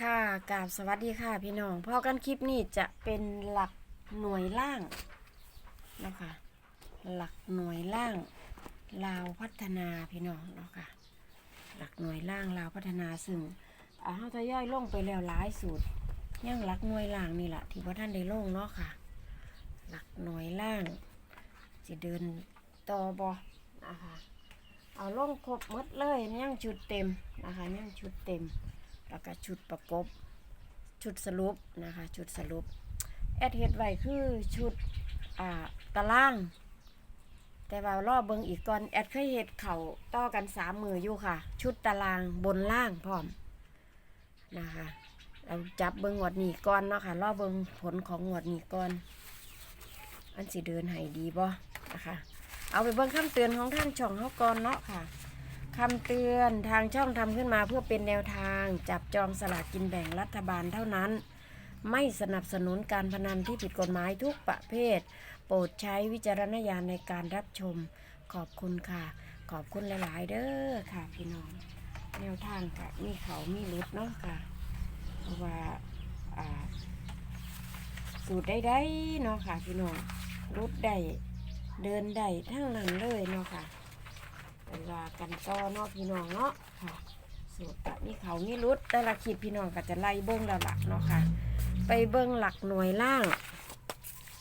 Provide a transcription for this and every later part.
ค่ะกราบสวัสดีค่ะพี่น้องพอกันคลิปนี้จะเป็นหลักหน่วยล่างนะคะหลักหน่วยล่างลาวพัฒนาพี่น้องเนาะค่ะหลักหน่วยล่างลาวพัฒนาซึ่งเอาเขาจะย่อยลงไปแล้วหลายสูตรยังหลักหน่วยล่างนี่แหละที่ว่าท่านได้ลงเนาะค่ะ หลักหน่วยล่างจะเดินต่อบอนะคะเอาลงครบหมดเลยยังชุดเต็มนะคะยังชุดเต็ม แล้วก็ชุดประกบ ชุดสรุปนะคะ ชุดสรุป แอดเฮ็ดไว้คือชุดอ่าตาราง แต่ว่ารอบเบิงอีกก่อน แอดเคยเฮ็ดเข่าต่อกันสามมืออยู่ค่ะ ชุดตารางบนล่างพร้อมนะคะเราจับเบิงงวดนี้ก่อนเนาะค่ะรอบเบิงผลของงวดนี้ก่อนอันสิเดินให้ดีบ่นะคะ เอาไปเบิ่งคำเตือนของท่างช่องเขาก่อนเนาะค่ะ คำเตือนทางช่องทำขึ้นมาเพื่อเป็นแนวทางจับจองสลากกินแบ่งรัฐบาลเท่านั้น ไม่สนับสนุนการพนันที่ผิดกฎหมายทุกประเภท โปรดใช้วิจารณญาณในการรับชมขอบคุณค่ะ ขอบคุณหลาย ๆ เด้อค่ะพี่น้อง แนวทางค่ะมีเขามีรุดเนาะค่ะ เพราะว่าสูตรได้ได้เนาะค่ะพี่น้องรุดได้เดินได้ทั้งนั้นเลยเนาะค่ะ เวลากันต่อเนาะพี่น้องเนาะค่ะ สูตรแบบนี้เขานี่รุดแต่ละคลิปพี่น้องก็จะไล่เบิ้งแล้วล่ะเนาะค่ะ ไปเบิ้งหลักหน่วยล่าง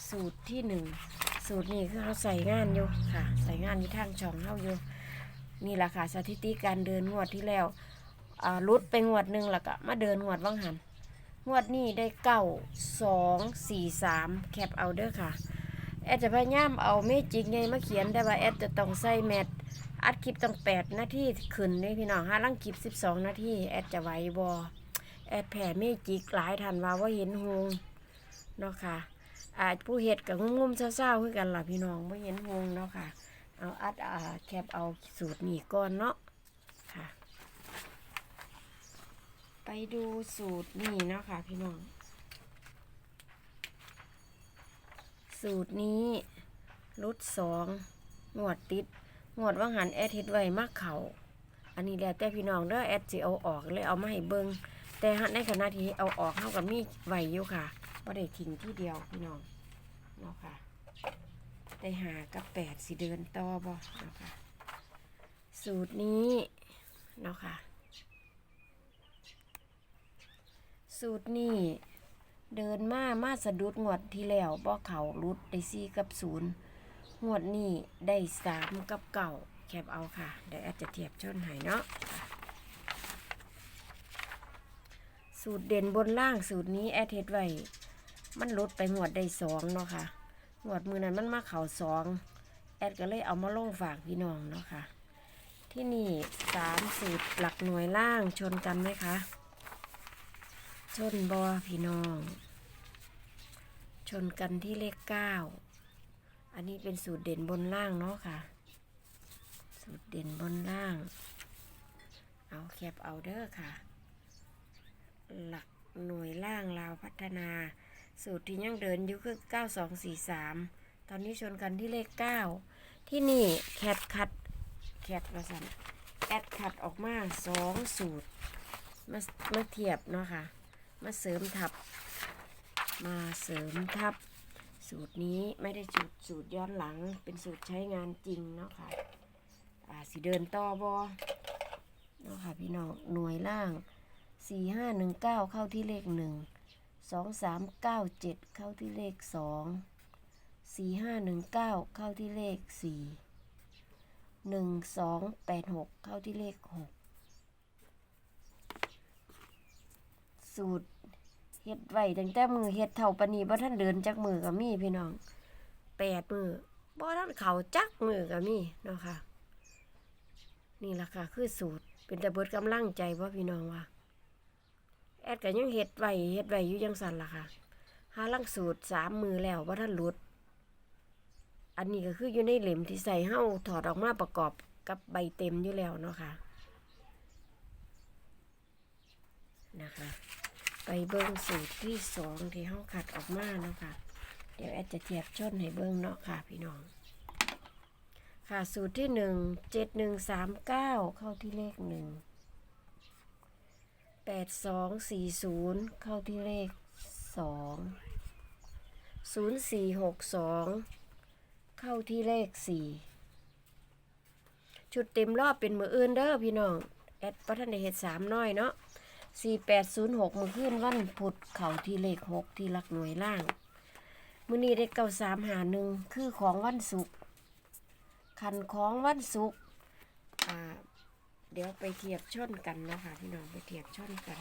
สูตรที่หนึ่งสูตรนี้คือเขาใส่งานอยู่ค่ะ ใส่งานที่ทางช่องเขาอยู่นี่แหละค่ะสถิติการเดินงวดที่แล้วรุดไปงวดหนึ่งแล้วก็มาเดินงวดว่างหันงวดนี้ได้เก้าสองสี่สามแคปเอาเด้อค่ะ แอดจะพยายามเอาเมจิกไงมาเขียนได้ว่าแอดจะต้องใส่แมท อัดคลิปตั้งแปดนาทีขึ้นนี่พี่น้องห้าลังคลิปสิบสองนาทีแอดจะไหวบอแอดแผ่เมจิกหลายทันว่าว่าเห็นหงเนาะค่ะอาจผู้เห็ดกับงุ่มๆเศร้าๆคือกันล่ะพี่น้องว่าเห็นหงเนาะค่ะ เอาอัดอ่าแคปเอาสูตรนี้ก่อนเนาะค่ะ ไปดูสูตรนี่เนาะค่ะพี่น้อง สูตรนี้รุดสองงวดติด งวดว่างหันแอดเฮ็ดไว้มากเขาอันนี้แล้วแต่พี่น้องเด้อแอดสิเอาออกเลยเอามาให้เบิงแต่หันในขณะที่เอาออกเท่ากับมีไว้อยู่ค่ะบ่ได้ทิ้งที่เดียวพี่น้องเนาะค่ะได้หากับแปดสิเดินต่อบ่เนาะค่ะสูตรนี้เนาะค่ะสูตรนี้เดินมามาสะดุดงวดที่แล้วบ่เขารุดได้สี่กับศูนย์ งวดนี้ได้สามกับเก่าแคบเอาค่ะ เดี๋ยวแอดจะเทียบชนให้เนาะสูตรเด่นบนล่างสูตรนี้แอดเฮ็ดไว้ มันลดไปงวดได้สองเนาะค่ะงวดมือนั้นมันมาเข่าสองแอดก็เลยเอามาลงฝากพี่น้องเนาะค่ะ ที่นี่สามสูตรหลักหน่วยล่างชนกันไหมคะ ชนบอพี่น้อง ชนกันที่เลขเก้า อันนี้เป็นสูตรเด่นบนล่างเนาะค่ะ สูตรเด่นบนล่าง เอาแคปเอาเด้อค่ะ หลักหน่วยล่างลาวพัฒนา สูตรที่ยังเดินอยู่คือ 9243 ตอนนี้ชนกันที่เลข 9 ที่นี่แคทคัดแคทประสันแอดคัดออกมาสองสูตร มามาเทียบเนาะค่ะ มาเสริมทับ มาเสริมทับ สูตรนี้ไม่ได้สูตรสูตรย้อนหลัง เป็นสูตรใช้งานจริงเนาะค่ะอ่าสิเดินต่อบอเนาะค่ะพี่น้องหน่วยล่างสี่ห้าหนึ่งเก้าเข้าที่เลขหนึ่งสองสามเก้าเจ็ดเข้าที่เลขสองสี่ห้าหนึ่งเก้าเข้าที่เลขสี่หนึ่งสองแปดหกเข้าที่เลขหกสูตร เฮ็ดไว้ตั้งแต่มือเฮ็ดเท่าปานนีบ่ท่านเดินจักมือก็มีพี่น้องแปดมือบ่ท่านเขาจักมือก็มีเนาะค่ะ นี่ล่ะค่ะคือสูตร เป็นแต่เบิดกำลังใจว่าพี่น้องว่าแอดก็ยังเฮ็ดไว้เฮ็ดไว้อยู่จังสั่นล่ะค่ะหาลังสูตรสามมือแล้วบ่ท่านหลุด อันนี้ก็คืออยู่ในเหล็มที่ใส่เฮ้าถอดออกมาประกอบกับใบเต็มอยู่แล้วเนาะค่ะนะคะ ไปเบิ้งสูตรที่สองที่ห้องขัดออกมาเนาะค่ะ เดี๋ยวแอดจะเทียบชนให้เบิ้งเนาะค่ะพี่น้อง ค่ะสูตรที่หนึ่งเจ็ดหนึ่งสามเก้าเข้าที่เลขหนึ่งแปดสองสี่ศูนย์เข้าที่เลขสองศูนย์สี่หกสองเข้าที่เลขสี่ชุดเต็มรอบเป็นมืออื่นเด้อพี่น้อง แอดปัทนได้เฮ็ดสามน้อยเนาะ สี่แปดศูนย์หกมือขึ้นวันพุธเข้าที่เลขหกที่หลักหน่วยล่าง มือนี้ได้เก้าสามหาหนึ่งคือของวันศุกร์คันของวันศุกร์เดี๋ยวไปเทียบชนกันนะคะพี่น้องไปเทียบชนกัน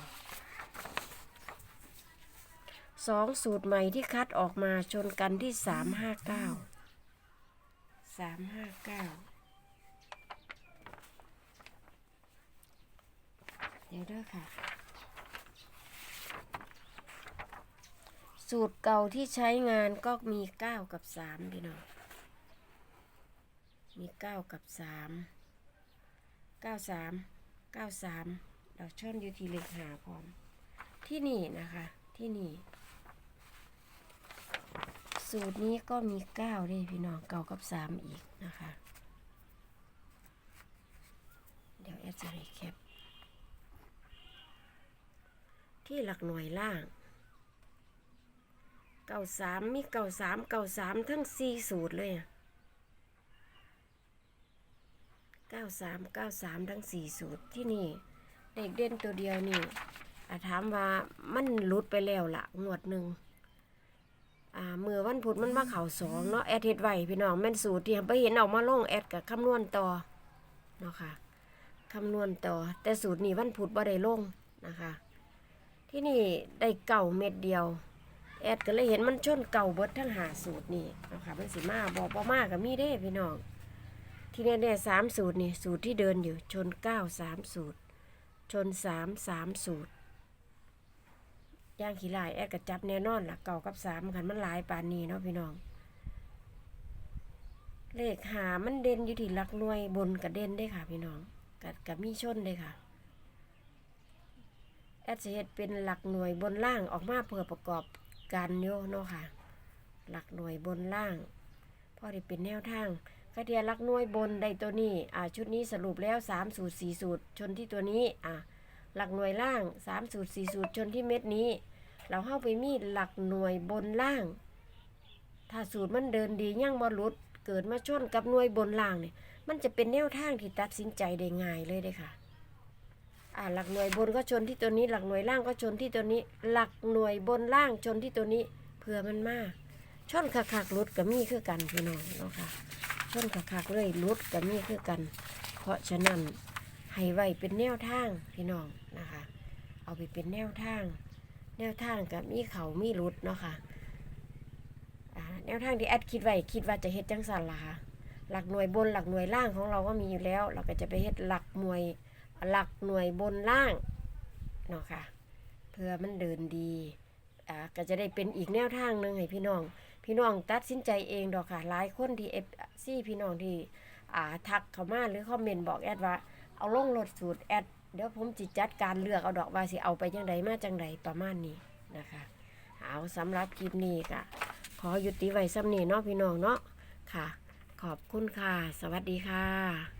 สองสูตรใหม่ที่คัดออกมาชนกันที่สามห้าเก้าสามห้าเก้าเดี๋ยวเด้อค่ะ สูตรเก่าที่ใช้งานก็มีเก้ากับสามพี่น้อง มีเก้ากับสามเก้าสามเก้าสามดอกช่อนอยู่ที่เลขหาพร้อม ที่นี่นะคะที่นี่ สูตรนี้ก็มีเก้าด้วยพี่น้องเก้ากับสามอีกนะคะ เดี๋ยวแอดจะให้แคปที่หลักหน่วยล่าง เก้าสามมีเก้าสามเก้าสามทั้งสี่สูตรเลยอะเก้าสามเก้าสามทั้งสี่สูตรที่นี่เด็กเด่นตัวเดียวนี่ถามว่ามันหลุดไปแล้วละงวดหนึ่งอ่าเมื่อวันพุธมันมาเข่าสองเนาะแอดเฮ็ดไหวพี่น้องแม่นสูตรที่ไปเห็นออกมาลงแอดกับคำนวณต่อเนาะค่ะคำนวณต่อ แต่สูตรนี้วันพุธบ่ได้ลงนะคะ ที่นี่ได้เก่าเม็ดเดียว แอดก็เลยเห็นมันชนเก่าเบิดทั้งหาสูตรนี่เนาะค่ะมันสิมาบอกบ่มากกับมีเด้พี่น้อง ที่แน่ๆสามสูตรนี่สูตรที่เดินอยู่ชนเก้าสามสูตร ชนสามสามสูตรย่างขี้ลายแอดกระจับแน่นอนล่ะเก่ากับสามขันมันหลายปานนี้เนาะพี่น้อง เลขหามันเด่นอยู่ที่หลักหน่วยบนกับเด่นได้ค่ะ พี่น้องกับกับมีชนได้ค่ะแอดจะเฮ็ดเป็นหลักหน่วยบนล่างออกมาเพื่อประกอบ การโยเนาะค่ะ หลักหน่วยบนล่างพอได้เป็นแนวทางกระเทียรักหน่วยบนได้ตัวนี้ อ่า ชุดนี้สรุปแล้ว3สูตร4สูตร ชนที่ตัวนี้ อ่า หลักหน่วยล่าง3สูตร4สูตร ชนที่เม็ดนี้ เราเข้าไปมีหลักหน่วยบนล่าง ถ้าสูตรมันเดินดียั่งบอลุด เกิดมาชนกับหน่วยบนล่างเนี่ย มันจะเป็นแนวทางที่ตัดสินใจได้ง่ายเลยเด้ค่ะ อ่าหลักหน่วยบนก็ชนที่ตัวนี้ หลักหน่วยล่างก็ชนที่ตัวนี้ หลักหน่วยบนล่างชนที่ตัวนี้เพื่อมันมาชนคักๆลุดกับมีคือกันพี่น้องเนาะค่ะชนคักๆเลยรุดกับมีคือกัน เพราะฉะนั้นให้ไว้เป็นแนวทางพี่น้องนะคะ เอาไปเป็นแนวทาง แนวทางกับมีเขามีรุดเนาะค่ะอ่าแนวทางที่แอดคิดไว้คิดว่าจะเฮ็ดจังสันล่ะค่ะหลักหน่วยบนหลักหน่วยล่างของเราก็มีอยู่แล้ว เราก็จะไปเฮ็ดหลักหน่วย หลักหน่วยบนล่างเนาะค่ะ เพื่อมันเดินดีอ่าก็จะได้เป็นอีกแนวทางหนึ่งให้พี่น้อง พี่น้องตัดสินใจเองดอกค่ะ หลายคนที่เอฟซี่พี่น้องที่อ่าทักเข้ามาหรือคอมเมนต์บอกแอดว่า เอาลงรถสูตรแอดเดี๋ยวผมจิจัดการเลือกเอาดอกว่าสิเอาไปจังใดมาจังใดประมาณนี้นะคะเอาสำหรับคลิปนี้ค่ะ ขอหยุดติไว้ซ้ำนี้เนาะพี่น้องเนาะค่ะ ขอบคุณค่ะ สวัสดีค่ะ